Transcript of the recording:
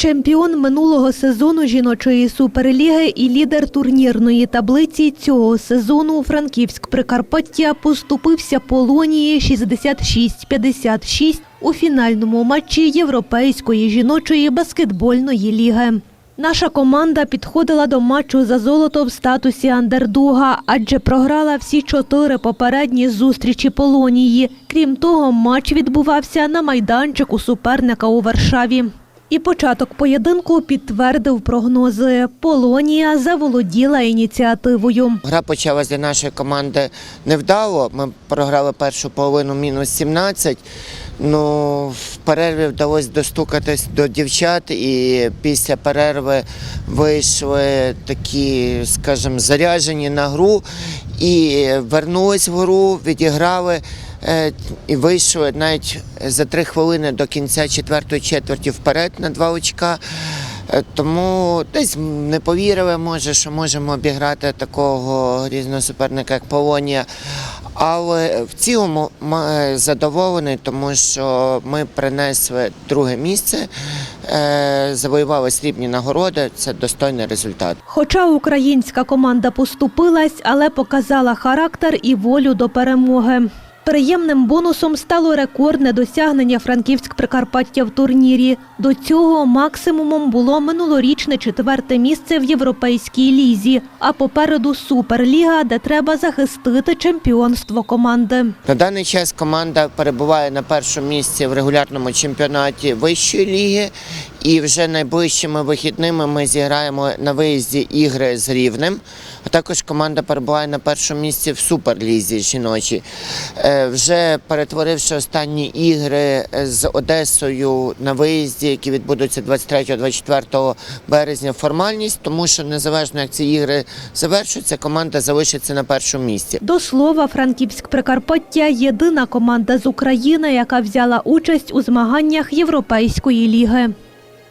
Чемпіон минулого сезону жіночої суперліги і лідер турнірної таблиці цього сезону Франківськ Прикарпаття поступився Полонії 66-56 у фінальному матчі Європейської жіночої баскетбольної ліги. Наша команда підходила до матчу за золото в статусі андердога, адже програла всі чотири попередні зустрічі Полонії. Крім того, матч відбувався на майданчику суперника у Варшаві. І початок поєдинку підтвердив прогнози. Полонія заволоділа ініціативою. Гра почалась для нашої команди невдало. Ми програли першу половину мінус 17. Ну, в перерві вдалося достукатись до дівчат, і після перерви вийшли такі, скажімо, заряджені на гру і вернулись в гру, відіграли е, і вийшли навіть за три хвилини до кінця четвертої четверті вперед на два очка. Е, Тому десь не повірили, може, що можемо обіграти такого різного суперника, як Полонія. Але в цілому м- задоволений, тому що ми принесли друге місце, е, завоювали срібні нагороди. Це достойний результат. Хоча українська команда поступилась, але показала характер і волю до перемоги. Приємним бонусом стало рекордне досягнення Франківськ Прикарпаття в турнірі. До цього максимумом було минулорічне четверте місце в європейській лізі, а попереду суперліга, де треба захистити чемпіонство команди. На даний час команда перебуває на першому місці в регулярному чемпіонаті вищої ліги, і вже найближчими вихідними ми зіграємо на виїзді ігри з Рівнем. А також команда перебуває на першому місці в суперлізі жіночій. Е, Вже перетворивши останні ігри з Одесою на виїзді, які відбудуться 23-24 березня, формальність, тому що незалежно як ці ігри завершуються, команда залишиться на першому місці. До слова, Франківськ Прикарпаття єдина команда з України, яка взяла участь у змаганнях Європейської ліги.